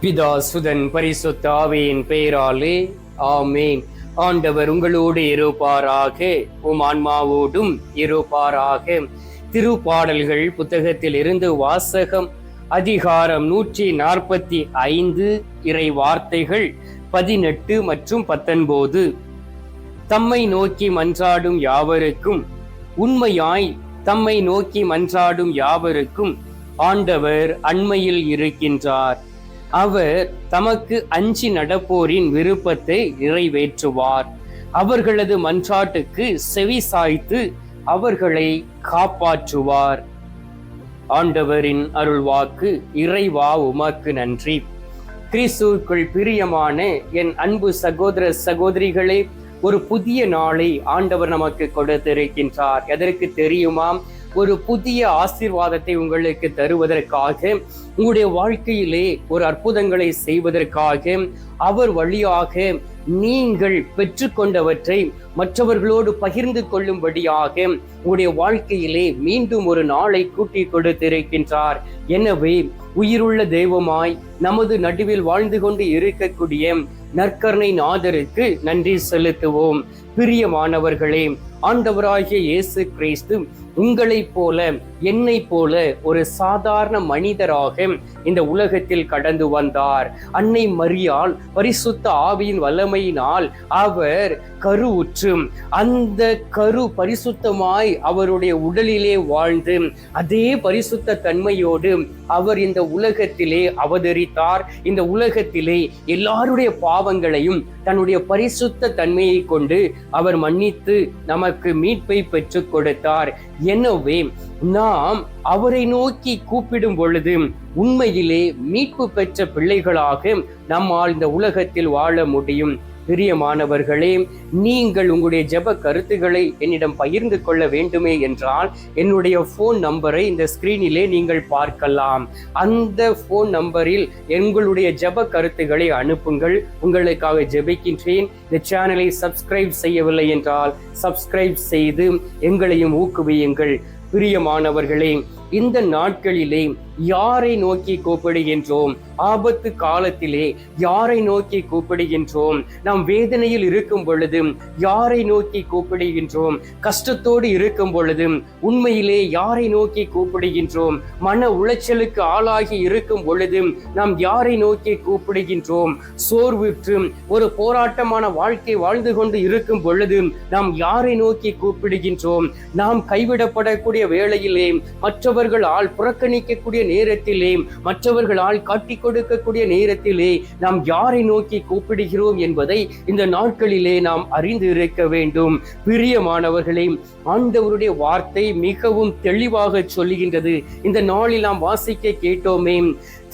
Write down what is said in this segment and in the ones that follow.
பிதா சுதன் பரிசுத்த ஆவியின் பெயராலே ஆமேன். ஆண்டவர் உங்களோடு இருப்பாராக உம் ஆன்மாவோடும் இருப்பாராக. திருப்பாடல்கள் புத்தகத்தில் இருந்து வாசகம் அதிகாரம் நூற்றி நாற்பத்தி ஐந்து இறை வார்த்தைகள் பதினெட்டு மற்றும் பத்தொன்பது. தம்மை நோக்கி மன்றாடும் யாவருக்கும் உண்மையாய் தம்மை நோக்கி மன்றாடும் யாவருக்கும் ஆண்டவர் அண்மையில் இருக்கின்றார். அவர் தமக்கு அஞ்சி நடப்போரின் விருப்பத்தை நிறைவேற்றுவார். அவர்களது மன்றாட்டுக்கு செவி சாய்த்து அவர்களை காப்பாற்றுவார். ஆண்டவரின் அருள்வாக்கு இறைவா உமக்கு நன்றி. கிறிஸ்துவுக்குள் பிரியமான என் அன்பு சகோதர சகோதரிகளே ஒரு புதிய நாளை ஆண்டவர் நமக்கு கொடுத்திருக்கின்றார். எதற்கு தெரியுமா ஒரு புதிய ஆசீர்வாதத்தை உங்களுக்கு தருவதற்காக உங்களுடைய வாழ்க்கையிலே ஒரு அற்புதங்களை செய்வதற்காக அவர் வழியாக நீங்கள் பெற்றுக்கொண்டவற்றை மற்றவர்களோடு பகிர்ந்து கொள்ளும்படியாக உங்களுடைய வாழ்க்கையிலே மீண்டும் ஒரு நாளை கூட்டி கொடுத்திருக்கின்றார். எனவே உயிருள்ள தெய்வமாய் நமது நடுவில் வாழ்ந்து கொண்டு இருக்கக்கூடிய நற்கருணை நாதருக்கு நன்றி செலுத்துவோம். பிரியமானவர்களே ஆண்டவராகிய இயேசு கிறிஸ்து உங்களைப் போல என்னை போல ஒரு சாதாரண மனிதராக இந்த உலகத்தில் கடந்து வந்தார். அன்னை மரியால் பரிசுத்த ஆவியின் வல்லமையினால் அவர் கருவுற்று அந்த கரு பரிசுத்தமாய் அவருடைய உடலிலே வாழ்ந்து அதே பரிசுத்த தன்மையோடு அவர் இந்த உலகத்திலே அவதரித்தார். இந்த உலகத்திலே எல்லாருடைய பாவங்களையும் தன்னுடைய பரிசுத்த தன்மையை கொண்டு அவர் மன்னித்து நமக்கு மீட்பை பெற்றுக் கொடுத்தார். எனவே நாம் அவரை நோக்கி கூப்பிடும் பொழுது உண்மையிலே மீட்பு பெற்ற பிள்ளைகளாக நம்மால் இந்த உலகத்தில் வாழ முடியும். பிரியமானவர்களே நீங்கள் உங்களுடைய ஜப கருத்துக்களை என்னிடம் பகிர்ந்து கொள்ள வேண்டுமே என்றால் என்னுடைய ஃபோன் நம்பரை இந்த ஸ்கிரீனிலே நீங்கள் பார்க்கலாம். அந்த ஃபோன் நம்பரில் எங்களுடைய ஜெப கருத்துக்களை அனுப்புங்கள். உங்களுக்காக ஜெபிக்கின்றேன். இந்த சேனலை சப்ஸ்கிரைப் செய்யவில்லை என்றால் சப்ஸ்கிரைப் செய்து எங்களையும் ஊக்குவியுங்கள். பிரியமானவர்களே இந்த நாட்களிலே யாரை நோக்கி கூப்பிடுகின்றோம்? ஆபத்து காலத்திலே யாரை நோக்கி கூப்பிடுகின்றோம்? நாம் வேதனையில் இருக்கும் பொழுது யாரை நோக்கி கூப்பிடுகின்றோம்? கஷ்டத்தோடு இருக்கும் பொழுது உண்மையிலே யாரை நோக்கி கூப்பிடுகின்றோம்? மன உளைச்சலுக்கு ஆளாகி இருக்கும் பொழுது நாம் யாரை நோக்கி கூப்பிடுகின்றோம்? சோர்வுற்று ஒரு போராட்டமான வாழ்க்கை வாழ்ந்து கொண்டு இருக்கும் பொழுது நாம் யாரை நோக்கி கூப்பிடுகின்றோம்? நாம் கைவிடப்படக்கூடிய வேளையிலே மற்ற மற்றவர்களால் புறக்கணிக்கக்கூடிய நேரத்திலே மற்றவர்களால் காட்டிக் கொடுக்கக்கூடிய நேரத்திலே நாம் யாரை நோக்கி கூப்பிடுகிறோம் என்பதை இந்த நாட்களிலே நாம் அறிந்து இருக்க வேண்டும். பிரியமானவர்களே ஆண்டவருடைய வார்த்தை மிகவும் தெளிவாக சொல்லுகின்றது. இந்த நாளில் நாம் வாசிக்க கேட்டோமே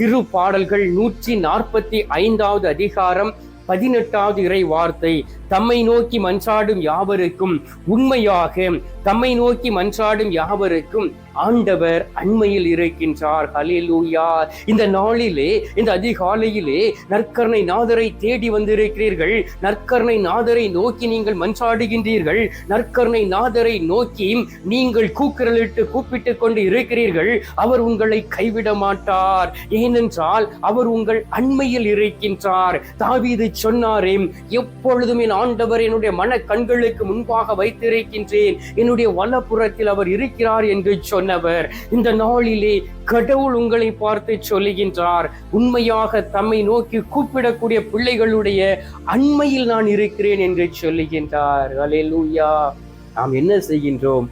திருப்பாடல்கள் நூற்றி நாற்பத்தி ஐந்தாவது அதிகாரம் பதினெட்டாவது இறை வார்த்தை. தம்மை நோக்கி மன்றாடும் யாவருக்கும் உண்மையாக தம்மை நோக்கி மன்றாடும் யாவருக்கும் ஆண்டவர் அண்மையில் இருக்கின்றார். ஹலிலூயா இந்த நாளிலே இந்த அதிகாலையிலே நற்கருணை நாதரை தேடி வந்திருக்கிறீர்கள். நற்கருணை நாதரை நோக்கி நீங்கள் மன்றாடுகின்றீர்கள். நற்கருணை நாதரை நோக்கி நீங்கள் கூக்குரலிட்டு கூப்பிட்டு கொண்டு இருக்கிறீர்கள். அவர் உங்களை கைவிட மாட்டார். ஏனென்றால் அவர் உங்கள் அண்மையில் இருக்கின்றார். தாவீது சொன்னாரே எப்பொழுதும் என் ஆண்டவர் என்னுடைய மன கண்களுக்கு முன்பாக வைத்திருக்கின்றேன். என்னுடைய வலப்புறத்தில் அவர் இருக்கிறார் என்று சொன்னவர். இந்த நாளிலே கடவுள் உங்களை பார்த்து சொல்லுகின்றார் உண்மையாக தம்மை நோக்கி கூப்பிடக்கூடிய பிள்ளைகளுடைய அண்மையில் நான் இருக்கிறேன் என்று சொல்லுகின்றார். அலேலூயா நாம் என்ன செய்கின்றோம்?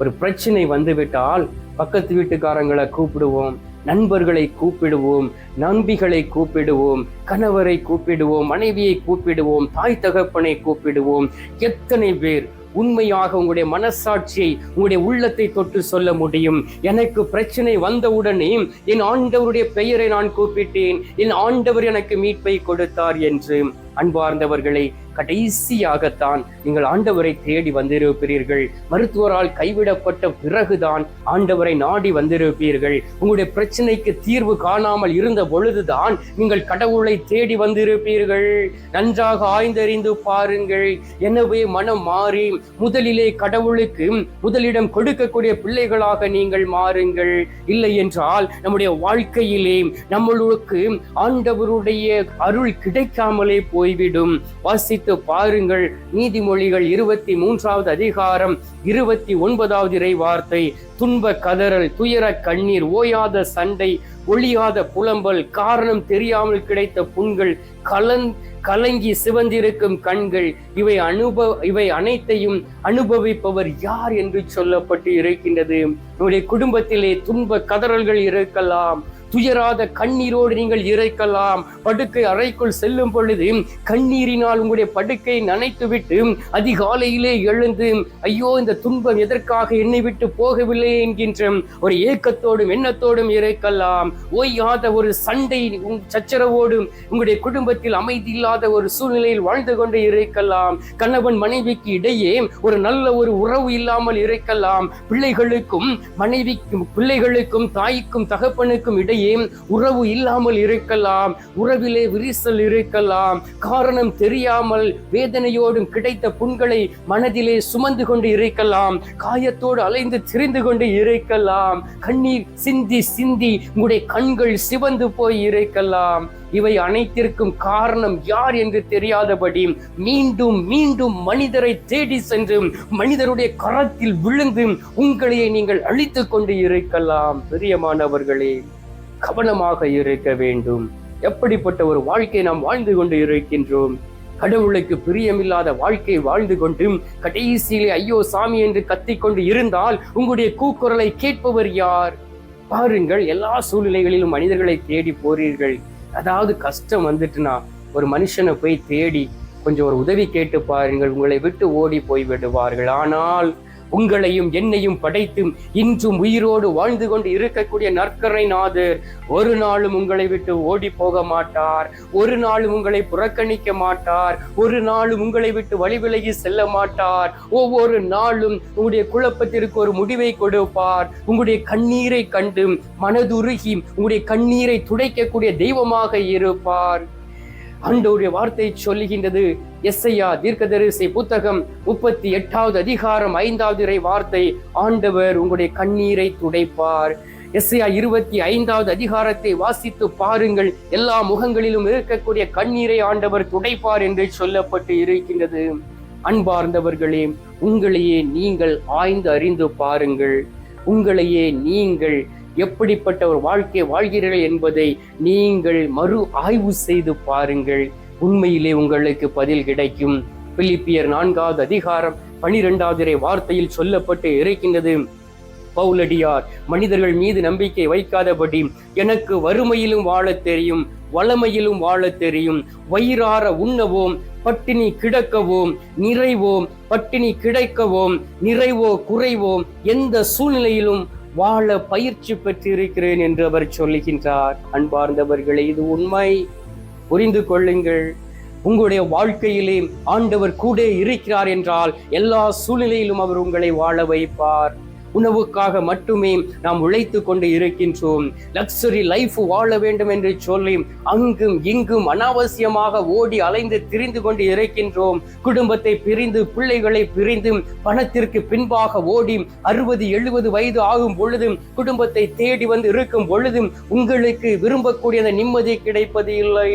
ஒரு பிரச்சனை வந்துவிட்டால் பக்கத்து வீட்டுக்காரங்களை கூப்பிடுவோம் நண்பர்களை கூப்பிடுவோம் நம்பிகளை கூப்பிடுவோம் கணவரை கூப்பிடுவோம் மனைவியை கூப்பிடுவோம் தாய் தகப்பனை கூப்பிடுவோம். எத்தனை பேர் உண்மையாக உங்களுடைய மனசாட்சியை உங்களுடைய உள்ளத்தை தொட்டு சொல்ல முடியும். எனக்கு பிரச்சனை வந்தவுடனே என் ஆண்டவருடைய பெயரை நான் கூப்பிட்டேன். என் ஆண்டவர் எனக்கு மீட்பை கொடுத்தார் என்று. அன்பார்ந்தவர்களை கடைசியாகத்தான் நீங்கள் ஆண்டவரை தேடி வந்திருப்பீர்கள். மருத்துவரால் கைவிடப்பட்ட பிறகுதான் ஆண்டவரை நாடி வந்திருப்பீர்கள். உங்களுடைய பிரச்சனைக்கு தீர்வு காணாமல் இருந்த பொழுதுதான் நீங்கள் கடவுளை தேடி வந்திருப்பீர்கள். நன்றாக ஆய்ந்தறிந்து பாருங்கள். எனவே மனம் மாறி முதலிலே கடவுளுக்கு முதலிடம் கொடுக்கக்கூடிய பிள்ளைகளாக நீங்கள் மாறுங்கள். இல்லை என்றால் நம்முடைய வாழ்க்கையிலே நம்மளுக்கு ஆண்டவருடைய அருள் கிடைக்காமலே போய்விடும். வாசித்து பாருங்கள். நீதிமொழிகள் இருபத்தி மூன்றாவது அதிகாரம் இருபத்தி ஒன்பதாவது இறை வார்த்தை துன்ப கதறல் துயர கண்ணீர் ஓயாத சண்டை ஒளியாத புலம்பல் காரணம் தெரியாமல் கிடைத்த புண்கள் கலந் கலங்கி சிவந்திருக்கும் கண்கள். இவை அனுபவ இவை அனைத்தையும் அனுபவிப்பவர் யார் என்று சொல்லப்பட்டு இருக்கின்றது. நம்முடைய குடும்பத்திலே துன்ப கதறல்கள் இருக்கலாம். துயராத கண்ணீரோடு நீங்கள் இறைக்கலாம். படுக்கை அறைக்குள் செல்லும் பொழுது கண்ணீரினால் உங்களுடைய படுக்கை நனைத்துவிட்டு அதிகாலையிலே எழுந்து ஐயோ இந்த துன்பம் எதற்காக என்னை விட்டு போகவில்லை? என்கின்ற ஒரு ஏக்கத்தோடும் எண்ணத்தோடும் இறைக்கலாம். ஓய்யாத ஒரு சண்டை சச்சரவோடும் உங்களுடைய குடும்பத்தில் அமைதி இல்லாத ஒரு சூழ்நிலையில் வாழ்ந்து கொண்டு இறைக்கலாம். கணவன் மனைவிக்கு இடையே ஒரு நல்ல ஒரு உறவு இல்லாமல் இறைக்கலாம். பிள்ளைகளுக்கும் மனைவிக்கும் பிள்ளைகளுக்கும் தாய்க்கும் தகப்பனுக்கும் இடையே உறவு இல்லாமல் இருக்கலாம் உறவிலே விரிசல் இருக்கலாம் காரணம் தெரியாமல் வேதனையோடும் கிடைத்த புண்களை மனதிலே சுமந்து கொண்டு இருக்கலாம் காயத்தோடு அலைந்து திரிந்து கொண்டு இருக்கலாம் கண்ணீர் சிந்தி சிந்தி உங்களுடைய கண்கள் சிவந்து போய் இருக்கலாம். இவை அனைத்திற்கும் காரணம் யார் என்று தெரியாதபடி மீண்டும் மீண்டும் மனிதரை தேடி சென்று மனிதருடைய கரத்தில் விழுந்து உங்களையே நீங்கள் அழித்து கொண்டு இருக்கலாம். பிரியமானவர்களே கவனமாக இருக்க வேண்டும். எப்படிப்பட்ட ஒரு வாழ்க்கை நாம் வாழ்ந்து கொண்டு இருக்கின்றோம்? கடவுளுக்கு பிரியமில்லாத வாழ்க்கை வாழ்ந்து கொண்டும் கடைசியிலே ஐயோ சாமி என்று கத்திக்கொண்டு இருந்தால் உங்களுடைய கூக்குரலை கேட்பவர் யார்? பாருங்கள் எல்லா சூழ்நிலைகளிலும் மனிதர்களை தேடி போறீர்கள். அதாவது கஷ்டம் வந்துட்டுனா ஒரு மனுஷனை போய் தேடி கொஞ்சம் ஒரு உதவி கேட்டு பாருங்கள். உங்களை விட்டு ஓடி போய் விடுவார்கள். ஆனால் உங்களையும் என்னையும் படைத்து இன்றும் உயிரோடு வாழ்ந்து கொண்டு இருக்கக்கூடிய நற்கரை நாதர் ஒரு நாளும் உங்களை விட்டு ஓடி போக மாட்டார். ஒரு நாளும் உங்களை புறக்கணிக்க மாட்டார். ஒரு நாளும் உங்களை விட்டு வழி விலகி செல்ல மாட்டார். ஒவ்வொரு நாளும் உங்களுடைய குழப்பத்திற்கு ஒரு முடிவை கொடுப்பார். உங்களுடைய கண்ணீரை கண்டு மனதுருகி உங்களுடைய கண்ணீரை துடைக்கக்கூடிய தெய்வமாக இருப்பார். ஆண்டவருடைய வார்த்தை சொல்லுகின்றது. எஸ்ஐயா தீர்க்கதரிசி புத்தகம் முப்பத்தி எட்டாவது அதிகாரம் ஐந்தாவது இறை வார்த்தை. ஆண்டவர் உங்களுடைய கண்ணீரை துடைப்பார். எஸ்ஐயா இருபத்தி ஐந்தாவது அதிகாரத்தை வாசித்து பாருங்கள். எல்லா முகங்களிலும் இருக்கக்கூடிய கண்ணீரை ஆண்டவர் துடைப்பார் என்று சொல்லப்பட்டு இருக்கின்றது. அன்பார்ந்தவர்களே உங்களையே நீங்கள் ஆய்ந்து அறிந்து பாருங்கள். உங்களையே நீங்கள் எப்படிப்பட்ட ஒரு வாழ்க்கை வாழ்கிறீர்கள் என்பதை நீங்கள் மறு ஆய்வு செய்து பாருங்கள். உண்மையிலே உங்களுக்கு பதில் கிடைக்கும். பிலிப்பியர் நான்காவது அதிகாரம் பனிரெண்டாவது வார்த்தையில் சொல்லப்பட்டு இருக்கின்றது பவுலடியார் மனிதர்கள் மீது நம்பிக்கை வைக்காதபடி எனக்கு வறுமையிலும் வாழத் தெரியும் வளமையிலும் வாழத் தெரியும். வயிறார உண்ணவோம் பட்டினி கிடக்கவும் நிறைவோம் பட்டினி கிடைக்கவும் நிறைவோ குறைவோம் எந்த சூழ்நிலையிலும் வாழ பயிற்சி பெற்றிருக்கிறேன் என்று அவர் சொல்லுகின்றார். அன்பார்ந்தவர்களே இது உண்மை. புரிந்து கொள்ளுங்கள். உங்களுடைய வாழ்க்கையிலே ஆண்டவர் கூட இருக்கிறார் என்றால் எல்லா சூழ்நிலையிலும் அவர் உங்களை வாழ வைப்பார். உணவுக்காக மட்டுமே நாம் உழைத்து கொண்டு இருக்கின்றோம். லக்ஸரி லைஃப் வாழ வேண்டும் என்று சொல்லி அங்கும் இங்கும் அனாவசியமாக ஓடி அலைந்து திரிந்து கொண்டு இருக்கின்றோம். குடும்பத்தை பிரிந்து பிள்ளைகளை பிரிந்து பணத்திற்கு பின்பாக ஓடி அறுபது எழுபது வயது ஆகும் பொழுதும் குடும்பத்தை தேடி வந்து இருக்கும் பொழுதும் உங்களுக்கு விரும்பக்கூடிய அந்த நிம்மதி கிடைப்பது இல்லை.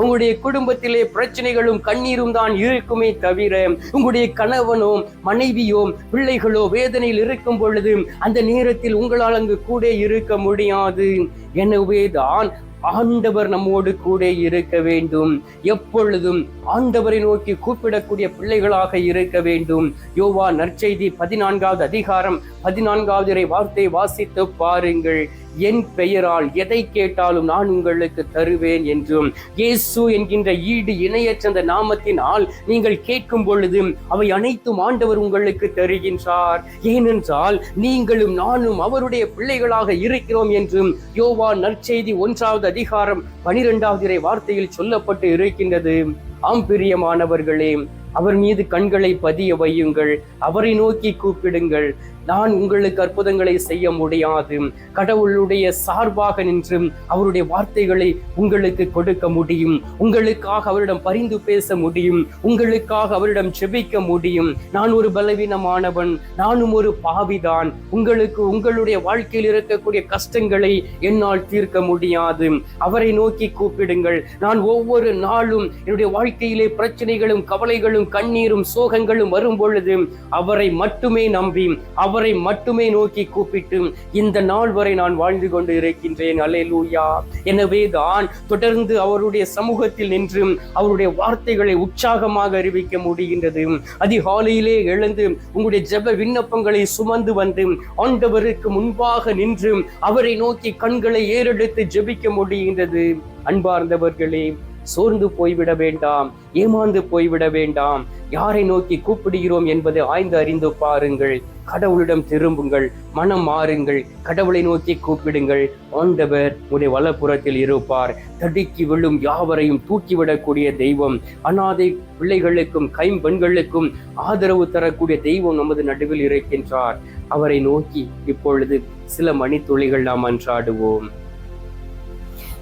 உங்களுடைய குடும்பத்திலே பிரச்சனைகளும் கண்ணீரும் தான் இருக்குமே தவிர உங்களுடைய கணவனோ மனைவியோ பிள்ளைகளோ வேதனையில் இருக்கும் பொழுது அந்த நேரத்தில் உங்களால் அங்கு கூட இருக்க முடியாது. எனவே தான் ஆண்டவர் நம்மோடு கூட இருக்க வேண்டும். எப்பொழுதும் ஆண்டவரை நோக்கி கூப்பிடக்கூடிய பிள்ளைகளாக இருக்க வேண்டும். யோவா நற்செய்தி பதினான்காவது அதிகாரம் பதினான்காவது வார்த்தை வாசித்து பாருங்கள். என் பெயரால் எதை கேட்டாலும் நான் உங்களுக்கு தருவேன் என்றும். இயேசு என்கின்ற ஈடு இணையற்ற அந்த நாமத்தினால் நீங்கள் கேட்கும் பொழுது அவை அனைத்தும் ஆண்டவர் உங்களுக்கு தருகின்றார். ஏனென்றால் நீங்களும் நானும் அவருடைய பிள்ளைகளாக இருக்கிறோம் என்றும் யோவா நற்செய்தி ஒன்றாவது அதிகாரம் பனிரெண்டாவது வார்த்தையில் சொல்லப்பட்டு இருக்கின்றது. ஆம் பிரியமானவர்களே அவர் மீது கண்களை பதிய வையுங்கள் அவரை நோக்கி கூப்பிடுங்கள். நான் உங்களுக்கு அற்புதங்களை செய்ய முடியாது. கடவுளுடைய சார்பாக நின்று அவருடைய வார்த்தைகளை உங்களுக்கு கொடுக்க முடியும். உங்களுக்காக அவரிடம் பரிந்து பேச முடியும். உங்களுக்காக அவரிடம் செபிக்க முடியும். நான் ஒரு பலவீனமானவன். நானும் ஒரு பாவிதான். உங்களுக்கு உங்களுடைய வாழ்க்கையில் இருக்கக்கூடிய கஷ்டங்களை என்னால் தீர்க்க முடியாது. அவரை நோக்கி கூப்பிடுங்கள். நான் ஒவ்வொரு நாளும் என்னுடைய வாழ்க்கையிலே பிரச்சனைகளும் கவலைகளும் கண்ணீரும் சோகங்களும் வரும் பொழுது அவரை மட்டுமே நம்பி அவரை மட்டுமே நோக்கி கூப்பிட்டு இந்த நாள் வரை நான் வாழ்ந்து கொண்டு இருக்கின்றேன். அலேலூயா எனவே தான் தொடர்ந்து அவருடைய சமூகத்தில் நின்று அவருடைய வார்த்தைகளை உற்சாகமாக அறிவிக்க முடிகின்றது. அதிகாலையிலே எழுந்து உங்களுடைய ஜெப விண்ணப்பங்களை சுமந்து வந்து ஆண்டவருக்கு முன்பாக நின்று அவரை நோக்கி கண்களை ஏறெடுத்து ஜெபிக்க முடிகின்றது. அன்பார்ந்தவர்களே சோர்ந்து போய்விட வேண்டாம் ஏமாந்து போய்விட வேண்டாம். யாரை நோக்கி கூப்பிடுகிறோம் என்பதை ஆய்ந்து அறிந்து பாருங்கள். கடவுளிடம் திரும்புங்கள் மனம் மாறுங்கள். கடவுளை நோக்கி கூப்பிடுங்கள். ஆண்டவர் உடைய வலப்புறத்தில் இருப்பார். தடுக்கி விழும் யாவரையும் தூக்கிவிடக்கூடிய தெய்வம். அனாதை பிள்ளைகளுக்கும் கைம்பெண்களுக்கும் ஆதரவு தரக்கூடிய தெய்வம் நமது நடுவில் இருக்கின்றார். அவரை நோக்கி இப்பொழுது சில மணித்துளிகள் நாம் அன்றாடுவோம்.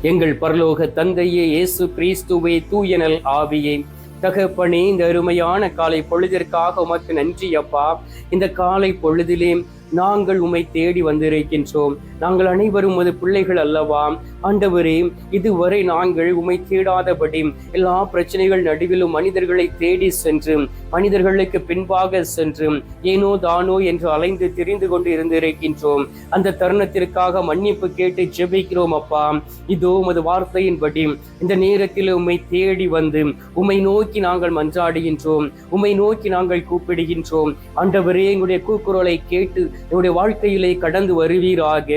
எங்கள் பரலோக தந்தையே இயேசு கிறிஸ்துவே தூயனல் ஆவியே. தகப்பனே இந்த அருமையான காலை பொழுதிற்காக உமக்கு நன்றி அப்பா. இந்த காலை பொழுதிலே நாங்கள் உம்மை தேடி வந்திருக்கின்றோம். நாங்கள் அனைவரும் உமது பிள்ளைகள் அல்லவா. ஆண்டவரே இதுவரை நாங்கள் உம்மை தேடாதபடி எல்லா பிரச்சனைகள் நடுவிலும் மனிதர்களை தேடி சென்று மனிதர்களுக்கு பின்பாக சென்று ஏனோ தானோ என்று அலைந்து திரிந்து கொண்டு இருந்திருக்கின்றோம். அந்த தருணத்திற்காக மன்னிப்பு கேட்டு ஜெபிக்கிறோம் அப்பா. இதோ உமது வார்த்தையின்படி இந்த நேரத்தில் உம்மை தேடி வந்து உம்மை நோக்கி நாங்கள் மன்றாடுகின்றோம் உம்மை நோக்கி நாங்கள் கூப்பிடுகின்றோம். ஆண்டவரே எங்களுடைய கூக்குரலை கேட்டு எங்களுடைய வாழ்க்கையிலே கடந்து வருவீராக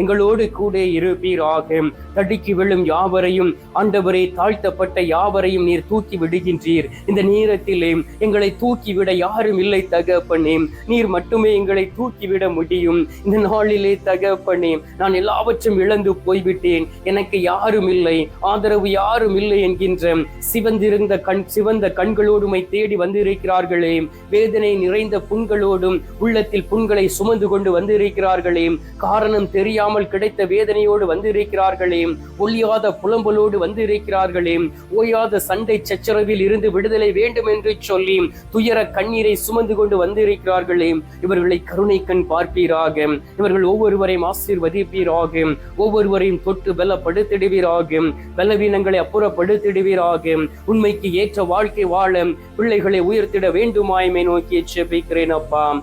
எங்களோடு கூட இருப்பீராக. தடுக்கி விழும் யாவரையும் ஆண்டவரே தாழ்த்தப்பட்ட யாவரையும் நீர் தூக்கி விடுகின்றீர். இந்த நேரத்திலே எங்களை தூக்கிவிட யாரும் இல்லை தகப்பனே. நீர் மட்டுமே எங்களை தூக்கிவிட முடியும். இந்த நாளிலே தகப்பனே நான் எல்லாவற்றும் இழந்து போய்விட்டேன். எனக்கு யாரும் இல்லை ஆதரவு யாரும் இல்லை என்கின்ற சிவந்திருந்த கண் சிவந்த கண்களோடுமை தேடி வந்திருக்கிறார்களே. வேதனை நிறைந்த புண்களோடும் உள்ளத்தில் புண்களை சுமந்து கொண்டு வந்திருக்கிறார்களே. காரணம் தெரியாமல் கிடைத்த வேதனையோடு வந்திருக்கிறார்கள். ஒழியாத புலம்பலோடு வந்திருக்கிறார்களே. ஓயாத சண்டை சச்சரவில் இருந்து விடுதலை வேண்டும் என்று சொல்லி துயர கண்ணீரை சுமந்து கொண்டு வந்திருக்கிறார்களே. இவர்களை கருணை கண் பார்ப்பீராக. இவர்கள் ஒவ்வொருவரையும் ஆசீர்வதிப்பீராக. ஒவ்வொருவரையும் தொட்டு பலப்படுத்திடுவீராக. பலவீனங்களை அப்புறப்படுத்திடுவீராக. உண்மைக்கு ஏற்ற வாழ்க்கை வாழ பிள்ளைகளை உயர்த்திட வேண்டுமாய்மை நோக்கி செபிக்கிறேன் அப்பா.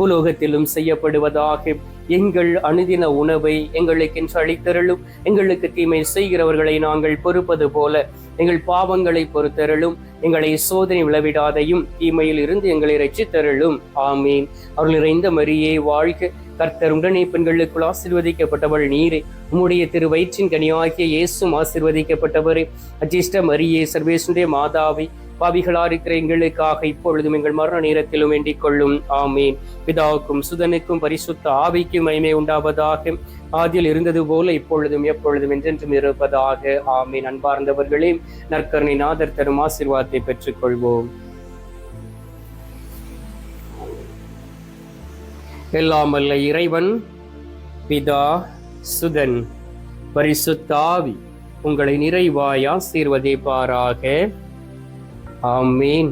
பூலோகத்திலும் செய்யப்படுவதாக. எங்கள் அனுதின உணவை எங்களுக்கென்று அளித்தருளும். எங்களுக்கு தீமை செய்கிறவர்களை நாங்கள் பொறுப்பது போல. எங்கள் பாவங்களை பொறுத்தருளும். எங்களை சோதனை விளவிடாதையும் தீமையில் இருந்து எங்களை ரட்சித்தருளும் ஆமீன். அவர்கள் நிறைந்த மரியே வாழ்க. கர்த்தர் உடனே பெண்களுக்குள் ஆசிர்வதிக்கப்பட்டவள் நீரே. உம்முடைய திரு வயிற்றின் கனியாகிய இயேசும் ஆசிர்வதிக்கப்பட்டவரே. அஜிஷ்ட மரியே சர்வேசுடைய மாதாவை. பாவிகளா இருக்கிற எங்களுக்காக இப்பொழுதும் எங்கள் மரண நேரத்திலும் வேண்டிக் கொள்ளும். ஆமீன். பிதாவுக்கும் சுதனுக்கும் பரிசுத்த ஆவிக்கும் மகிமை உண்டாவதாக. ஆதியில் இருந்தது போல இப்பொழுதும் எப்பொழுதும் என்றென்றும் இருப்பதாக. ஆமீன். அன்பார்ந்தவர்களே நற்கருணை நாதர் தரும் ஆசீர்வாதத்தை பெற்றுக் கொள்வோம் எல்லாம் அல்ல இறைவன் பிதா சுதன் பரிசுத்தாவி உங்களை நிறைவாய் ஆசீர்வதிப்பாராக. ஆமீன்